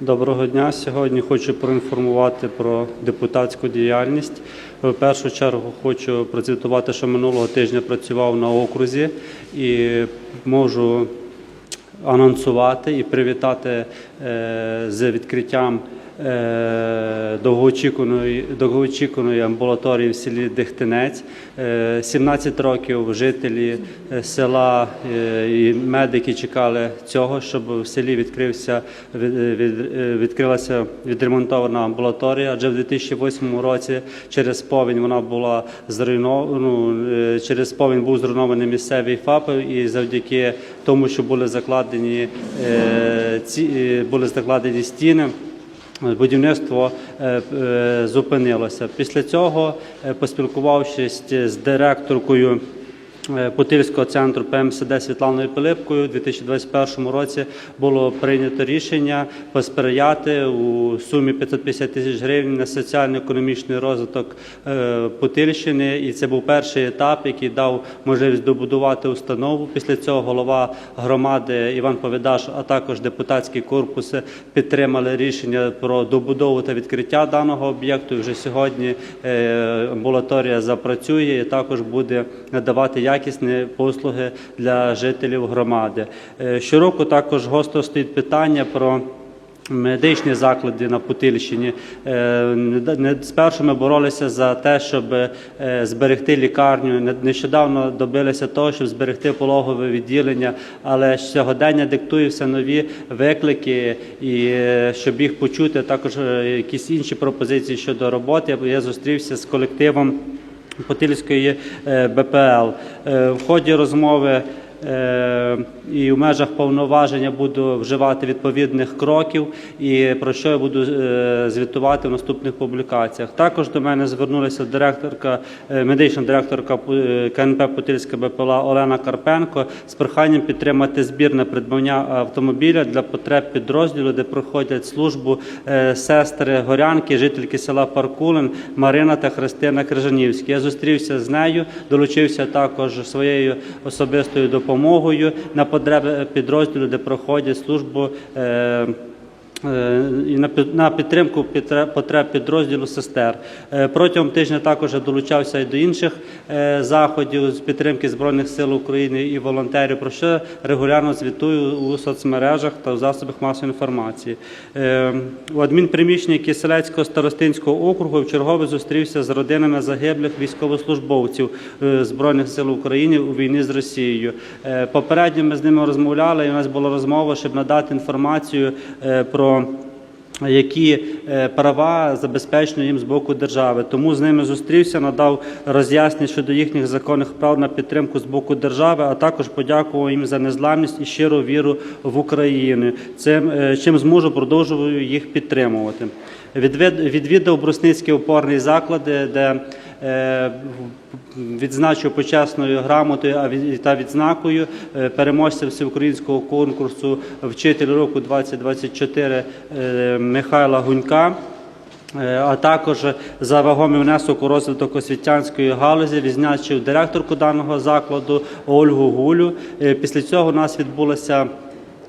Доброго дня. Сьогодні хочу проінформувати про депутатську діяльність. В першу чергу хочу процитувати, що минулого тижня працював на окрузі і можу анонсувати і привітати е, з відкриттям довгоочікуваної, довгоочікуваної амбулаторії в селі Дихтинець. Е, 17 років жителі е, села е, і медики чекали цього, щоб в селі відкрився, від, від- е, відкрилася відремонтована амбулаторія, адже в 2008 році через повінь вона була зруйнована, ну, е, через повінь був зруйнований місцевий ФАП, і завдяки тому, що були закладені, е, ці, е, були закладені стіни. Будівництво е, е, зупинилося. Після цього, е, поспілкувавшись з директоркою е, Путильського центру ПМСД Світланою Пилипкою, у 2021 році було прийнято рішення посприяти у сумі 550 тисяч гривень на соціально-економічний розвиток е, Путильщини. І це був перший етап, який дав можливість добудувати установу. Після цього голова громади Іван Повідаш, а також депутатський корпус підтримали рішення про добудову та відкриття даного об'єкту. Вже сьогодні е, амбулаторія запрацює і також буде надавати якісні послуги для жителів громади. Е, Щороку також гостро стоїть питання про. Медичні заклади на Путильщині Е, спершу ми боролися за те, щоб е, зберегти лікарню. Нещодавно добилися того, щоб зберегти пологове відділення, але сьогодення диктує все нові виклики, і щоб їх почути, також якісь інші пропозиції щодо роботи. Я зустрівся з колективом Путильської е, БПЛ. Е, В ході розмови і в межах повноваження буду вживати відповідних кроків, і про що я буду е, звітувати в наступних публікаціях. Також до мене звернулася директорка, е, медична директорка е, КНП Путильська БПЛА Олена Карпенко з проханням підтримати збір на придбання автомобіля для потреб підрозділу, де проходять службу е, сестри горянки, жительки села Паркулин Марина та Христина Крижанівські. Я зустрівся з нею, долучився також своєю особистою допомогою на потреби підрозділу, де проходять службу. Е, і на під- на підтримку потреб підрозділу сестер. Е, Протягом тижня також долучався і до інших е, заходів з підтримки Збройних сил України і волонтерів, про що регулярно звітую у соцмережах та в засобах масової інформації. Е, У адмінприміщенні Киселецького старостинського округу в чергове зустрівся з родинами загиблих військовослужбовців е, Збройних сил України у війні з Росією. Е, Попередньо ми з ними розмовляли, і у нас була розмова, щоб надати інформацію е, які е, права забезпечені їм з боку держави. Тому з ними зустрівся, надав роз'яснення щодо їхніх законних прав на підтримку з боку держави, а також подякував їм за незламність і щиру віру в Україну. Цим е, чим зможу, продовжую їх підтримувати. Відвід- Відвідав Брусницький опорний заклади, де відзначив почесною грамотою та відзнакою е, переможця всеукраїнського конкурсу Вчитель року 2024 е, Михайла Гунька. Е, А також за вагомий внесок у розвиток освітянської галузі відзначив директорку даного закладу Ольгу Гулю. Е, Після цього у нас відбулася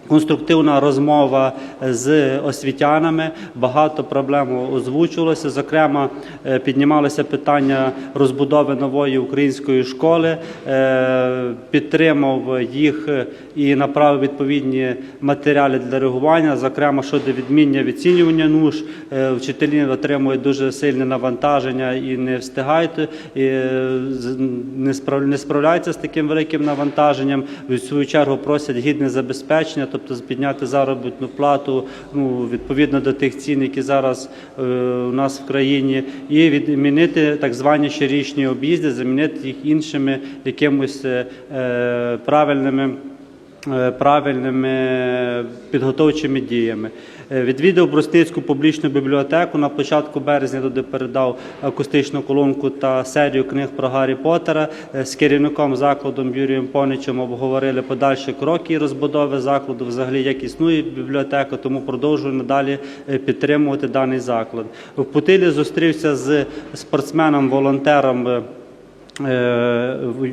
Конструктивна розмова з освітянами, багато проблем озвучувалося. Зокрема, е, піднімалися питання розбудови нової української школи, Е, підтримав їх і направив відповідні матеріали для реагування. Зокрема, щодо відміння відцінювання нуж, Е, вчителі отримують дуже сильне навантаження і не встигають, і е, не справляються з таким великим навантаженням. В свою чергу просять гідне забезпечення, тобто підняти заробітну плату ну, відповідно до тих цін, які зараз е, у нас в країні, і відмінити так звані щорічні об'їзди, замінити їх іншими якимось е, е, правильними. Е, Правильними підготовчими діями Е, відвідав Брустицьку публічну бібліотеку. На початку березня туди передав акустичну колонку та серію книг про Гаррі Поттера. Е, З керівником закладу Юрієм Поничем обговорили подальші кроки розбудови закладу. Взагалі як існує бібліотека, тому продовжую надалі підтримувати даний заклад. В Путилі зустрівся з спортсменом-волонтером. е, е,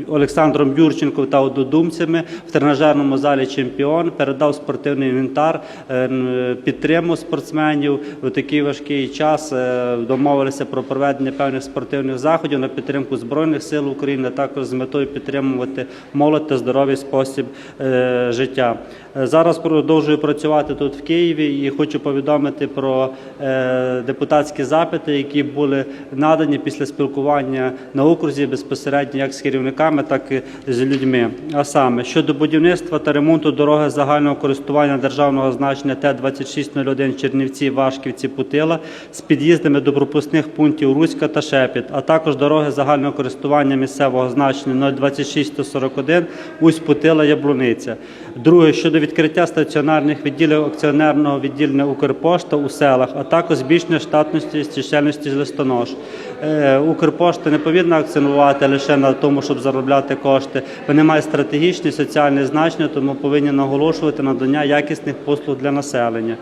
Олександром Юрченком та однодумцями в тренажерному залі Чемпіон передав спортивний інвентар, е, підтримав спортсменів у такий важкий час. е, Домовилися про проведення певних спортивних заходів на підтримку збройних сил України, а також з метою підтримувати молодь та здоровий спосіб е, життя. Зараз продовжую працювати тут в Києві і хочу повідомити про е, депутатські запити, які були надані після спілкування на окрузі безпосередньо як з керівниками, так і з людьми. А саме щодо будівництва та ремонту дороги загального користування державного значення Т-2601 Чернівці, Вашківці, Путила з під'їздами до пропускних пунктів Руська та Шепіт, а також дороги загального користування місцевого значення 02641 Усть Путила Яблуниця. Друге щодо відкриття стаціонарних відділів акціонерного відділення Укрпошта у селах, а також збільшення штатності і чисельності листонож. Е, Укрпошта не повинна акціонувати лише на тому, щоб заробляти кошти. Вони мають стратегічне соціальне значення, тому повинні наголошувати надання якісних послуг для населення.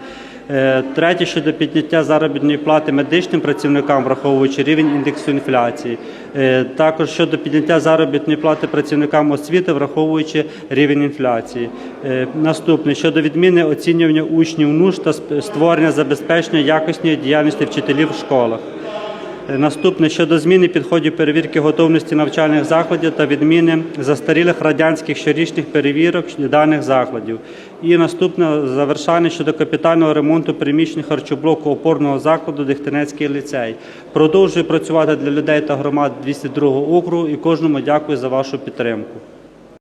Е, Третє щодо підняття заробітної плати медичним працівникам, враховуючи рівень індексу інфляції. Е, Також щодо підняття заробітної плати працівникам освіти, враховуючи рівень інфляції. Е, Наступне щодо відміни оцінювання учнів НУШ та створення забезпечення якісної діяльності вчителів в школах. Наступне щодо зміни підходів перевірки готовності навчальних закладів та відміни застарілих радянських щорічних перевірок даних закладів. І наступне завершання щодо капітального ремонту приміщень харчоблоку опорного закладу Дихтинецький ліцей. Продовжую працювати для людей та громад 202 округу і кожному дякую за вашу підтримку.